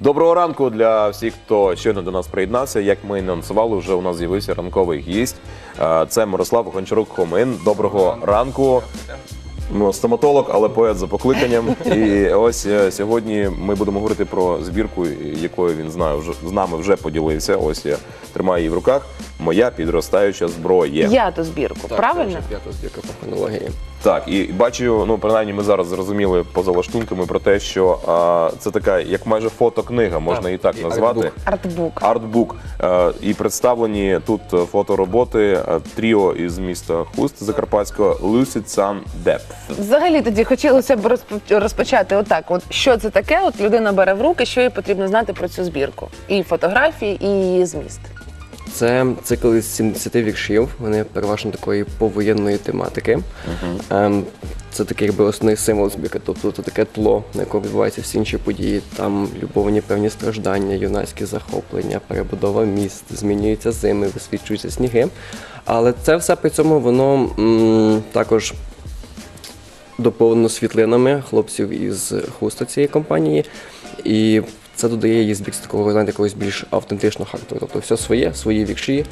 Доброго ранку для всіх, хто щойно до нас приєднався. Як ми анонсували, вже у нас з'явився ранковий гість. Е, Це Мирослав Гончарук Хомин. Доброго ранку. Ну, стоматолог, але поет за покликанням. І ось е, сьогодні ми будемо говорити про збірку, якою він знає вже з нами вже поділився. Ось я тримаю її в руках. Моя підростаюча зброя. П'яту збірку, Так, правильно? Це вже п'ята збірка по хронології. Так, і бачу, ну принаймні ми зараз зрозуміли поза лаштунками про те, що а, це така, як майже фотокнига, можна Так, і так і назвати. артбук. Артбук. Артбук. Е, І представлені тут е, фотороботи е, тріо із міста Хуст Закарпатського Lucid Sun Depth. Взагалі тоді хотілося б розпо- розпочати отак. От що це таке? От людина бере в руки, що їй потрібно знати про цю збірку. І фотографії, і її зміст. Це цикл із 70 віршів. Вони переважно такої повоєнної тематики. Ем, це такий якби основний символ збірки. Тобто це таке тло, на якому відбуваються всі інші події. Там любовні певні страждання, юнацькі захоплення, перебудова міст, змінюються зими, висвічуються сніги. Але це все при цьому воно м, також доповнено світлинами хлопців із хуста цієї компанії. І це додає їй збіг з такого знаєте, якогось більш автентичного характеру. Тобто все своє, свої вірші,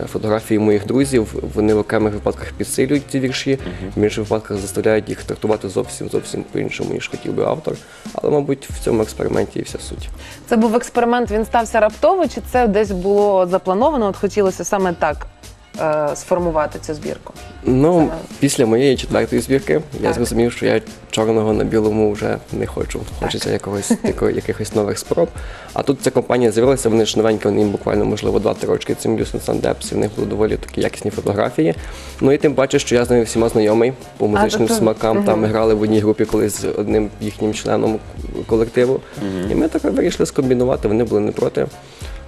е, фотографії моїх друзів. Вони в окремих випадках підсилюють ці вірші, в інших випадках заставляють їх трактувати зовсім зовсім по-іншому, ніж хотів би автор. Але, мабуть, в цьому експерименті і вся суть. Це був експеримент, він стався раптово, чи це десь було заплановано? От хотілося саме так е, сформувати цю збірку. Ну, Це- після моєї четвертої збірки я Так. зрозумів, що я чорного на білому вже не хочу. Хочеться якогось тако- якихось нових спроб. А тут ця компанія з'явилася, вони ж новенькі, вони їм буквально можливо 2-3 рочки цим Люсен Сандепс, і в них були доволі такі якісні фотографії. Ну і тим паче, що я з ними всіма знайомий по музичним тобто- смакам. Там ми грали в одній групі колись з одним їхнім членом колективу. І ми так вирішили скомбінувати, вони були не проти.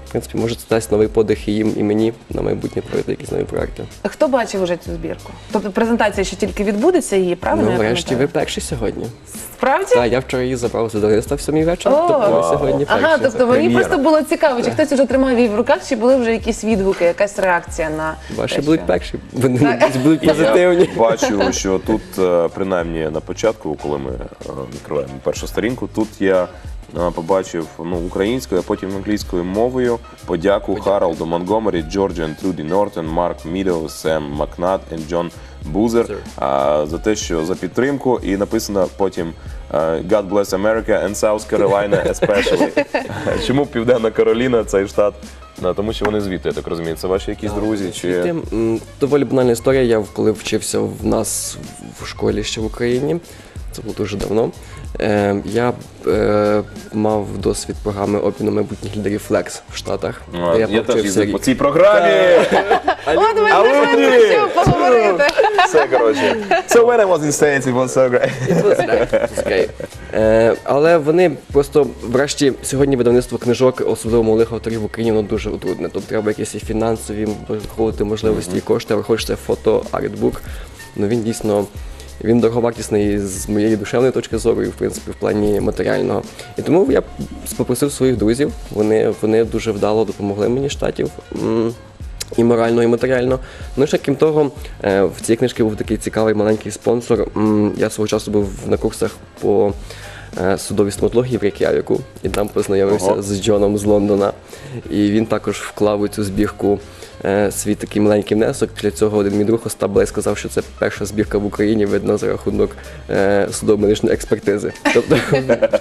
В принципі, може, це дасть новий подих і їм, і мені на майбутнє пройти якісь нові проекти. Хто бачив уже цю збірку? Тобто презентація ще тільки відбудеться її, правильно? Ну, я врешті, ви пам'ятаю? перші сьогодні. Справді? Так, я вчора її забрав з видавництва в самій вечір, О! тобто ви сьогодні перші. Ага, тобто мені Прем'єра. просто було цікаво, чи хтось уже тримав її в руках, чи були вже якісь відгуки, якась реакція на Ваші те, будуть що- перші, вони будуть позитивні. Бачу, що тут, е, принаймні на початку, коли ми е, відкриваємо першу сторінку, тут я е, побачив ну, українською, а потім англійською мовою подяку Харалду Монгомері, Джорджі Труді Нортон, Марк Мідоу, Сем Макнат і Джон Бузер а, за те, що за підтримку, і написано потім е, God bless America and South Carolina especially. Чому Південна Кароліна цей штат? Ну, тому що вони звідти, я так розумію. Це ваші якісь друзі? Чи м, Доволі банальна історія. Я коли вчився в нас в школі ще в Україні, це було дуже давно. Е, я е, мав досвід програми обміну майбутніх лідерів Flex в Штатах. А, де я, теж їздив по цій програмі. От ми що поговорити. Все коротше. So when I was in States, it was so great. Окей. Е, але вони просто, врешті, сьогодні видавництво книжок, особливо малих авторів в Україні, воно дуже трудне. Тобто треба якісь і фінансові враховувати можливості і кошти, а враховуючи це фото артбук. Ну він дійсно. Він дороговартісний з моєї душевної точки зору, і в принципі в плані матеріального. І тому я попросив своїх друзів. Вони, вони дуже вдало допомогли мені штатів. і морально, і матеріально. Ну і ще крім того, е, в цій книжці був такий цікавий маленький спонсор. Я свого часу був на курсах по е, судовій стоматології в Рейк'явіку, і там познайомився Ого. з Джоном з Лондона. І він також вклав у цю збірку е, свій такий маленький внесок. Після цього один мій друг Остап Блей сказав, що це перша збірка в Україні, видно за рахунок е, судово-медичної експертизи. Тобто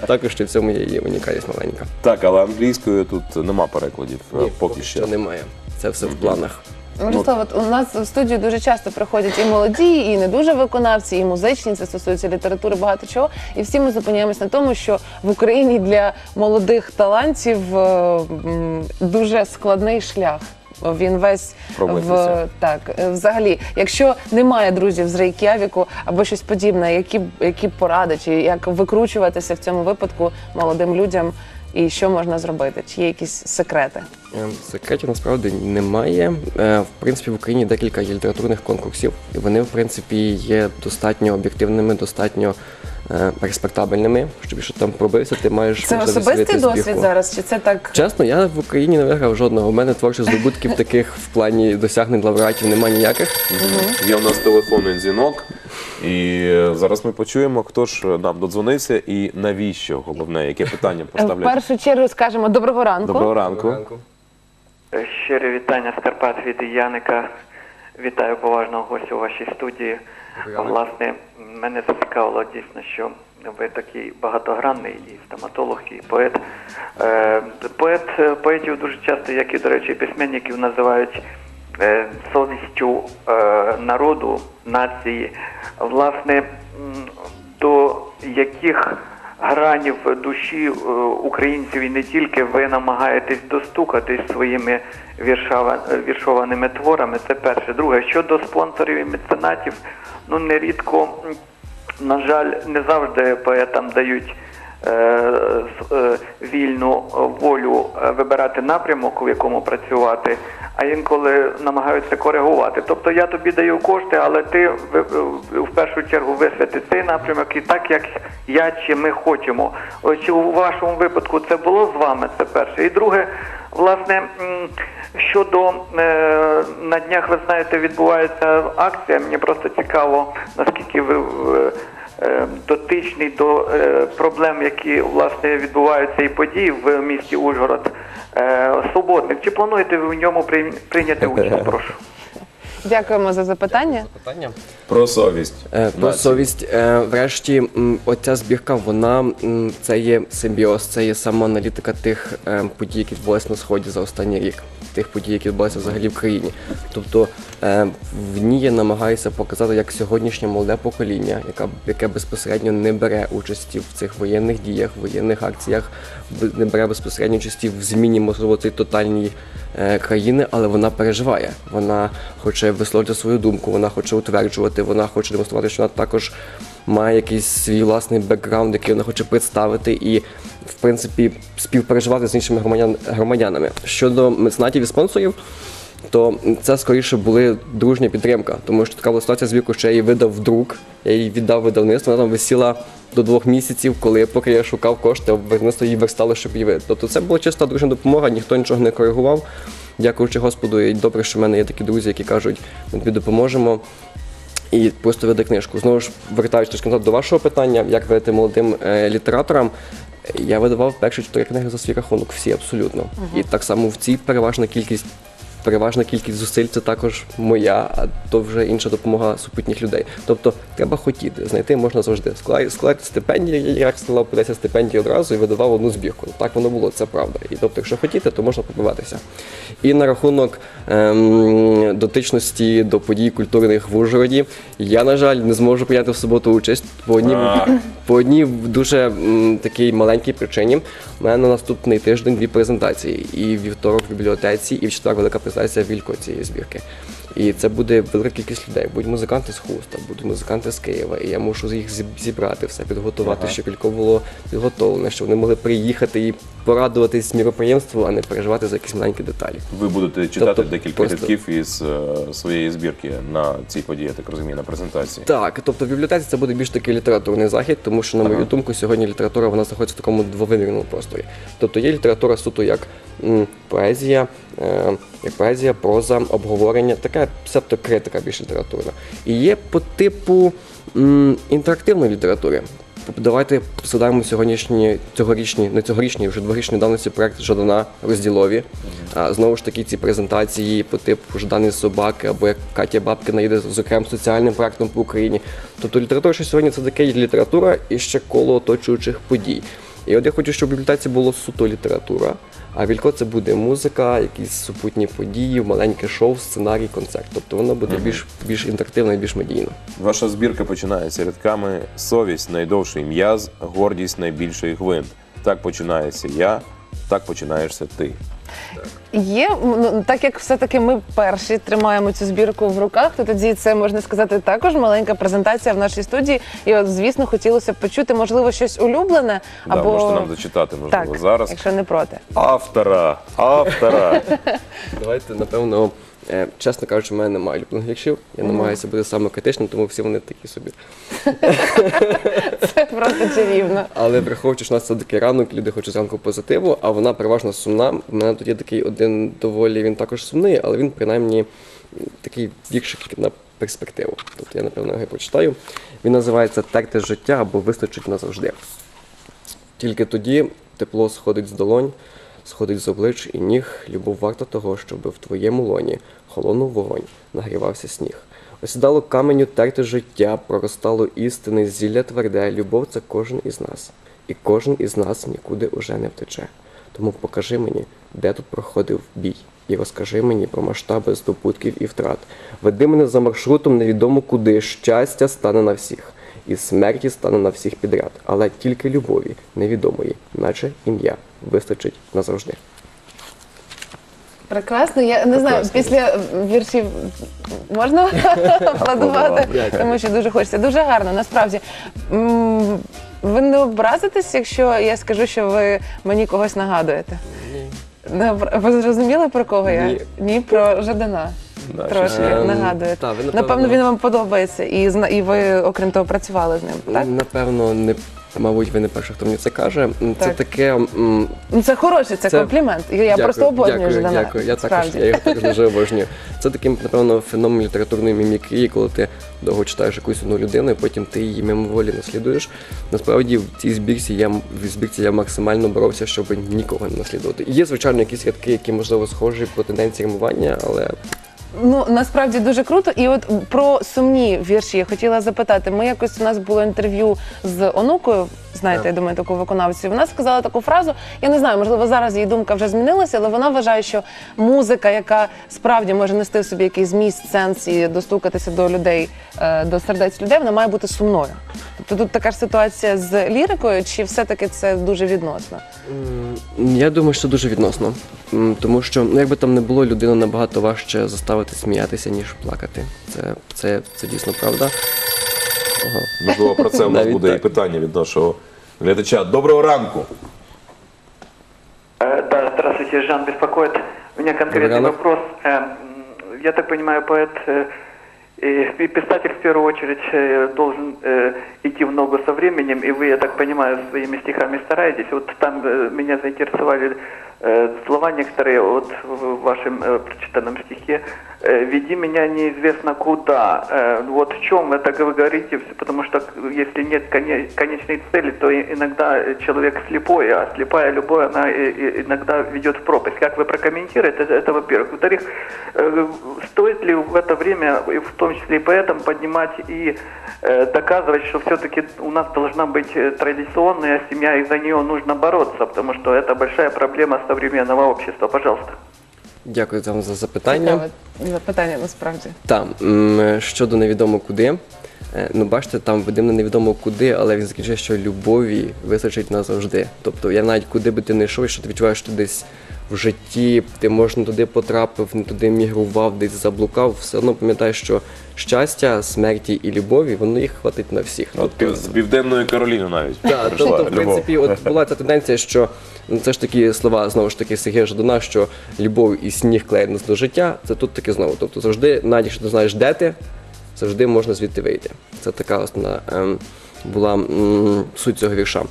також в цьому є її унікальність маленька. Так, але англійською тут нема перекладів Ні, поки що. немає. Це все в планах. Мирослав, от у нас в студію дуже часто приходять і молоді, і не дуже виконавці, і музичні. Це стосується літератури, багато чого. І всі ми зупиняємось на тому, що в Україні для молодих талантів е, м, дуже складний шлях. Він весь Пробитися. в так. е, Взагалі, якщо немає друзів з Рейк'явіку або щось подібне, які б- які б поради, чи як викручуватися в цьому випадку молодим людям, і що можна зробити? Чи є якісь секрети? Е, Секретів насправді немає. Е, В принципі, в Україні декілька є літературних конкурсів, і вони, в принципі, є достатньо об'єктивними, достатньо е, респектабельними. Щоб якщо там пробився, ти маєш Це особистий досвід зараз? Чи це так? Чесно, я в Україні не виграв жодного. У мене творчих здобутків таких в плані досягнень лауреатів немає ніяких. Є у нас телефонний дзвінок. І е, зараз ми почуємо, хто ж нам додзвонився і навіщо головне, яке питання Е, В поставлять. першу чергу скажемо доброго ранку. Доброго ранку. Щире вітання з Карпат від Яника. Вітаю поважного гостя у вашій студії. Власне, мене зацікавило дійсно, що ви такий багатогранний і стоматолог, і поет. Е, поет е, поетів дуже часто, як і, до речі, письменників називають е, совістю е, народу, нації. Власне, до яких гранів душі е, українців і не тільки ви намагаєтесь достукатись своїми е, віршованими творами. Це перше. Друге, щодо спонсорів і меценатів, ну нерідко, на жаль, не завжди поетам дають. Е, е, Вільну волю е, вибирати напрямок, у якому працювати, а інколи намагаються коригувати. Тобто я тобі даю кошти, але ти в- в першу чергу висвіти цей напрямок і так, як я чи ми хочемо. Чи у вашому випадку це було з вами? Це перше. І друге, власне, щодо на днях, ви знаєте, відбувається акція. Мені просто цікаво, наскільки ви. Е, е, Дотичний до е, проблем, які власне відбуваються і події в місті Ужгород. Е, Суботник, чи плануєте ви в ньому прийняти участь? Прошу. Дякуємо за запитання. Питання? Про совість. Е, Про Нації. совість. Е, Врешті, оця збірка, вона це є симбіоз, це є самоаналітика тих е, подій, які відбулися на сході за останній рік, тих подій, які відбулися взагалі в країні. Тобто е, в ній я намагаюся показати, як сьогоднішнє молоде покоління, яка яке безпосередньо не бере участі в цих воєнних діях, воєнних акціях, не бере безпосередньо участі в зміні можливо цієї тотальній е, країни, але вона переживає. Вона хоче висловлювати свою думку, вона хоче утверджувати, вона хоче демонструвати, що вона також має якийсь свій власний бекграунд, який вона хоче представити і, в принципі, співпереживати з іншими громадян, громадянами. Щодо меценатів і спонсорів, то це скоріше були дружня підтримка, тому що така була ситуація звірку, що я її видав друк, я її віддав видавництву, вона там висіла до двох місяців, коли поки я шукав кошти, видавництво її верстало, щоб її видати. Тобто це була чиста дружня допомога, ніхто нічого не коригував. Дякуючи Господу, і добре, що в мене є такі друзі, які кажуть, ми тобі допоможемо. І просто веде книжку. Знову ж вертаючись трошки назад до вашого питання, як видати молодим е, літераторам. Я видавав перші чотири книги за свій рахунок, всі абсолютно. І так само в цій переважна кількість, переважна кількість зусиль це також моя, а то вже інша допомога супутніх людей. Тобто треба хотіти, знайти можна завжди. Складати, складати стипендії, я як складав по 10 стипендій одразу і видавав одну збірку. Так воно було, це правда. І тобто, якщо хотіти, то можна пробиватися. І на рахунок ем, дотичності до подій культурних в Ужгороді, я, на жаль, не зможу прийняти в суботу участь по одній, по одній дуже м, такій маленькій причині. У мене на наступний тиждень дві презентації. І вівторок в бібліотеці, і в четвер велика презентація в Вілько цієї збірки. І це буде велика кількість людей. Будуть музиканти з Хуста, будуть музиканти з Києва. І я мушу їх зібрати, все підготувати, Ага. щоб кілько було підготовлене, щоб вони могли приїхати і порадуватись міроприємству, а не переживати за якісь маленькі деталі. Ви будете читати Тобто декілька просто- рядків із е, своєї збірки на цій події, я так розумію, на презентації. Так, тобто в бібліотеці це буде більш такий літературний захід, тому що, на мою Ага. думку, сьогодні література вона знаходиться в такому двовимірному просторі. Тобто є література суто як м, поезія, е, як поезія, проза, обговорення, така септокритика більш літературна. І є по типу м, інтерактивної літератури. Давайте згадаємо сьогоднішні цьогорічні, не цьогорічні, вже дворічні давності проект Жадана розділові. А знову ж таки, ці презентації по типу Ждані собаки або як Катя Бабкіна їде з окремим соціальним проектом по Україні. Тобто література, що сьогодні це таке література і ще коло оточуючих подій. І от я хочу, щоб в бібліотеці було суто література, а Вілько це буде музика, якісь супутні події, маленьке шоу, сценарій, концерт. Тобто воно буде більш більш інтерактивно і більш медійно. Ваша збірка починається рядками совість найдовший м'яз, гордість найбільший гвинт. Так починається я, так починаєшся ти. Є ну, так як все-таки ми перші тримаємо цю збірку в руках, то тоді це можна сказати також маленька презентація в нашій студії. І от, звісно, хотілося б почути, можливо, щось улюблене Да, або можете нам зачитати, можливо, так, зараз. якщо не проти. Автора, автора. Давайте, напевно, чесно кажучи, в мене немає улюблених віршів. Я намагаюся бути саме критичним, тому всі вони такі собі. Це просто чарівно. Але враховуючи, що у нас це такий ранок, люди хочуть зранку позитиву, а вона переважно сумна. У мене тут є такий один доволі, він також сумний, але він принаймні такий віршик на перспективу. Тобто я, напевно, його прочитаю. Він називається Терти життя або вистачить назавжди. Тільки тоді тепло сходить з долонь, сходить з облич і ніг. Любов варта того, щоб в твоєму лоні холонув вогонь, нагрівався сніг. Осідало каменю терти життя, проростало істини, зілля тверде. Любов це кожен із нас, і кожен із нас нікуди уже не втече. Тому покажи мені, де тут проходив бій, і розкажи мені про масштаби здобутків і втрат. Веди мене за маршрутом невідомо куди. Щастя стане на всіх, і смерті стане на всіх підряд, але тільки любові невідомої, наче ім'я, вистачить назавжди. Прекрасно. Я не знаю, після віршів можна аплодувати, тому що дуже хочеться. Дуже гарно, насправді. Ви не образитесь, якщо я скажу, що ви мені когось нагадуєте? Обра- Ви зрозуміли про кого я? Ні. Ні, про Жадана. Да, Трошки Ем, нагадуєте. та, ви, напевно, напевно- він вам подобається, і зна- і ви, окрім того, працювали з ним. Так? Напевно, не мабуть, ви не перший, хто мені це каже. М, Це Так. таке. м, Ну, Це хороший, це, Це- комплімент. Я Дякую, просто обожнюю дякую. Дякую. Я також справді. я його також дуже обожнюю. Це такий, напевно, феномен літературної мімікрії, коли ти довго читаєш якусь одну людину, і потім ти її мимоволі наслідуєш. Насправді в цій збірці я м- в збірці я максимально боровся, щоб нікого не наслідувати. Є, звичайно, якісь рядки, які можливо схожі по тенденції римування, але Ну насправді дуже круто. І от про сумні вірші я хотіла запитати. Ми якось у нас було інтерв'ю з онукою. Знаєте, я думаю, таку виконавцю. Вона сказала таку фразу. Я не знаю, можливо, зараз її думка вже змінилася, але вона вважає, що музика, яка справді може нести в собі якийсь зміст, сенс і достукатися до людей, е, до сердець людей, вона має бути сумною. Тобто тут така ж ситуація з лірикою, чи все-таки це дуже відносно? М, Я думаю, що дуже відносно. М, Тому що, ну якби там не було, людину набагато важче заставити сміятися, ніж плакати. Це, це, це дійсно правда. Ага. Можливо, про це у нас Навіть буде і так. питання від нашого глядача. Доброго ранку. Э, Да, здравствуйте, Жан беспокоит. У меня конкретный Добрый вопрос. Э, м, Я так понимаю, поэт э, и писатель в первую очередь э, должен э, идти в ногу со временем, и вы, я так понимаю, своими стихами стараетесь. Вот там э, меня заинтересовали э, слова некоторые вот в вашем э, прочитанном стихе. Э, «Веди меня неизвестно куда». Э, Вот в чем это вы говорите, потому что если нет коне- конечной цели, то иногда человек слепой, а слепая любовь, она иногда ведет в пропасть. Как вы прокомментируете, это, это во-первых. Во-вторых, э, стоит ли в это время, в том числе и поэтам, поднимать и э, доказывать, что все-таки у нас должна быть э, традиционная семья, и за нее нужно бороться, потому что это большая проблема современного общества. Пожалуйста. Дякую вам за запитання. Цікаве запитання насправді. Там щодо невідомо куди. е, Ну, бачите, там ведемо невідомо куди, але він закінчує, що любові вистачить назавжди. Тобто я навіть куди би ти не йшов, що ти відчуваєш, що ти десь в житті, ти може не туди потрапив, не туди мігрував, десь заблукав, все одно пам'ятаєш, що щастя, смерті і любові, воно їх хватить на всіх. От пів- з Південної Кароліни навіть Так, тобто, в принципі, от була ця тенденція, що ну, це ж такі слова знову ж таки Сергія Жадана, що любов і сніг клеють нас до життя. Це тут таке знову. Тобто завжди, навіть якщо ти знаєш, де ти, завжди можна звідти вийти. Це така основна ем, була м, суть цього вірша.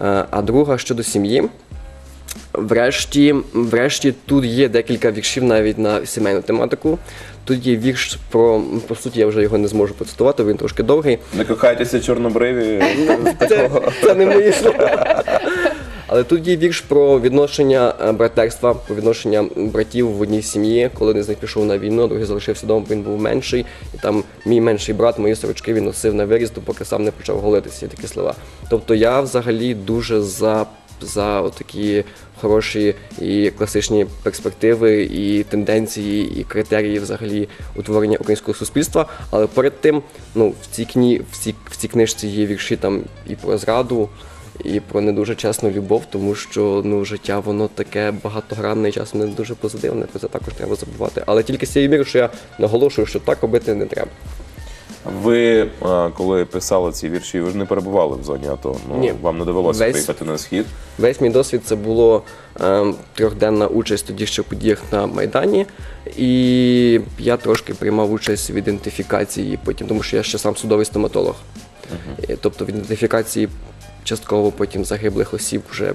Е, а друга щодо сім'ї. Врешті, врешті, тут є декілька віршів навіть на сімейну тематику. Тут є вірш про, по суті, я вже його не зможу процитувати, він трошки довгий. Не кохайтеся чорнобриві. Це, це не мої слова. Але тут є вірш про відношення е, братерства, про відношення братів в одній сім'ї, коли один з них пішов на війну, другий залишився вдома, він був менший. І там мій менший брат, мої сорочки він носив на виріз, поки сам не почав голитися. Такі слова. Тобто я взагалі дуже за, за такі хороші і класичні перспективи, і тенденції, і критерії взагалі утворення українського суспільства. Але перед тим, ну в цій кні, в цій, в цій книжці є вірші там і про зраду і про не дуже чесну любов, тому що ну життя воно таке багатогранне і часом не дуже позитивне. Про це також треба забувати. Але тільки з цією мірою, що я наголошую, що так робити не треба. Ви а, коли писали ці вірші, ви ж не перебували в зоні АТО. Ну Ні. вам не довелося Весь- приїхати на схід. Весь мій досвід це було ем, трьохденна участь тоді ще в подіях на Майдані, і я трошки приймав участь в ідентифікації потім, тому що я ще сам судовий стоматолог. І, Тобто в ідентифікації частково потім загиблих осіб вже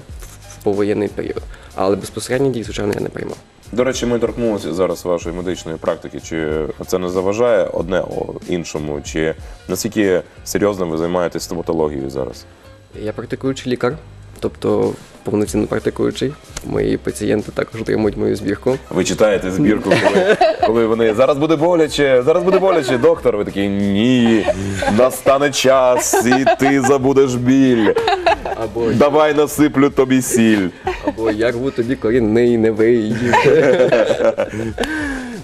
в повоєнний період. Але безпосередньо дій, звичайно, я не приймав. До речі, ми торкнулися зараз вашої медичної практики. Чи це не заважає одне іншому? Чи наскільки серйозно ви займаєтесь стоматологією зараз? Я практикуючий лікар, тобто повноцінно практикуючий. Мої пацієнти також отримують мою збірку. Ви читаєте збірку, коли, коли вони зараз буде боляче, зараз буде боляче, доктор. Ви такі ні, настане час, і ти забудеш біль. Або, Давай насиплю тобі сіль. або я рву тобі корінний не виїв.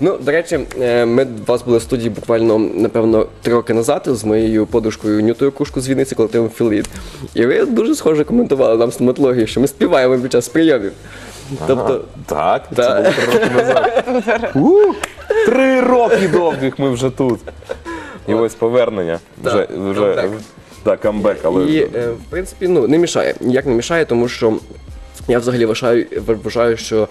Ну, до речі, е, ми у вас були в студії буквально, напевно, три роки назад з моєю подружкою Нютою Кушку з Вінниці, колективом Філіт. І ви дуже схоже коментували нам стоматологію, що ми співаємо під час прийомів. Тобто, Так, це було три роки назад. У, Три роки довгих ми вже тут. І ось повернення. Вже, вже камбек. так, камбек, але І, е, в принципі, ну, не мішає. Ніяк не мішає, тому що я взагалі вважаю, вважаю, що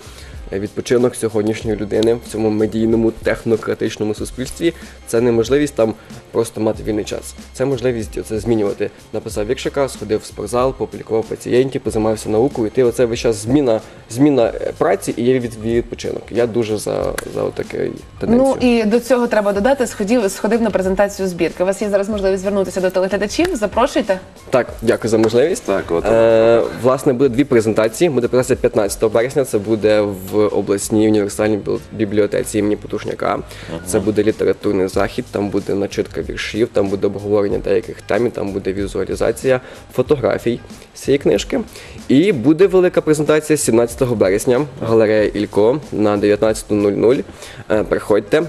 відпочинок сьогоднішньої людини в цьому медійному технократичному суспільстві це не можливість там просто мати вільний час. Це можливість це змінювати. Написав віршика, сходив в спортзал, популікував пацієнтів, позаймався наукою. І ти оце весь час зміна, зміна е, праці і є від, відпочинок. Я дуже за, за таке тенденцію. Ну і до цього треба додати, сходив, сходив на презентацію збірки. У вас є зараз можливість звернутися до телеглядачів. Запрошуйте. Так, дякую за можливість. Так, от. Е, власне, буде дві презентації. Буде презентація 15 березня. Це буде в обласній універсальній бібліотеці імені Потушняка. Це буде літературний захід, там буде начитка віршів, там буде обговорення деяких тем, там буде візуалізація фотографій цієї книжки. І буде велика презентація 17 березня. Галерея Ілько на 19.00. Е, приходьте.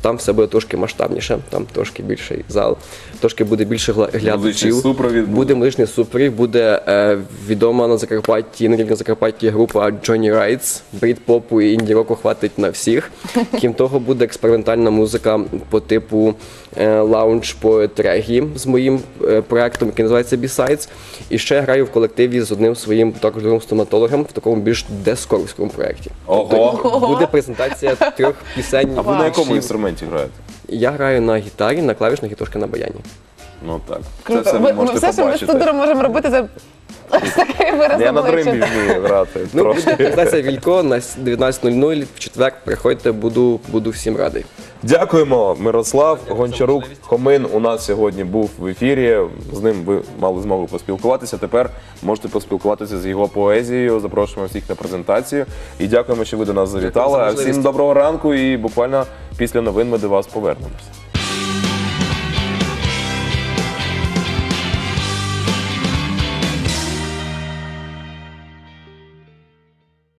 Там все буде трошки масштабніше, там трошки більший зал, трошки буде більше глядачів. Музичний супровід буде. буде музичний супровід, буде е, відома на Закарпатті, на рівні Закарпатті група Johnny Rights. Брід попу і інді року хватить на всіх. Крім того, буде експериментальна музика по типу е, лаунж поет регі з моїм е, проектом, який називається B-Sides. І ще я граю в колективі з одним своїм також другим стоматологом в такому більш дескоровському проєкті. Ого! Буде презентація трьох пісень. А ви на якому. Інструменті граєте? Я граю на гітарі, на клавішних і трошки на баяні. Ну так. Це все ви Ми- ми можете все, що ми з побачити. Тодором можемо робити, це ось такий вираз Я на обличчя. дримбі вмію грати Ну, буде трошки. презентація Вілько на 19.00 в четвер. Приходьте, буду, буду всім радий. Дякуємо, Мирослав Гончарук. Хомин у нас сьогодні був в ефірі. З ним ви мали змогу поспілкуватися. Тепер можете поспілкуватися з його поезією. Запрошуємо всіх на презентацію. І дякуємо, що ви до нас завітали. за А можливість. всім доброго ранку. І буквально після новин ми до вас повернемося.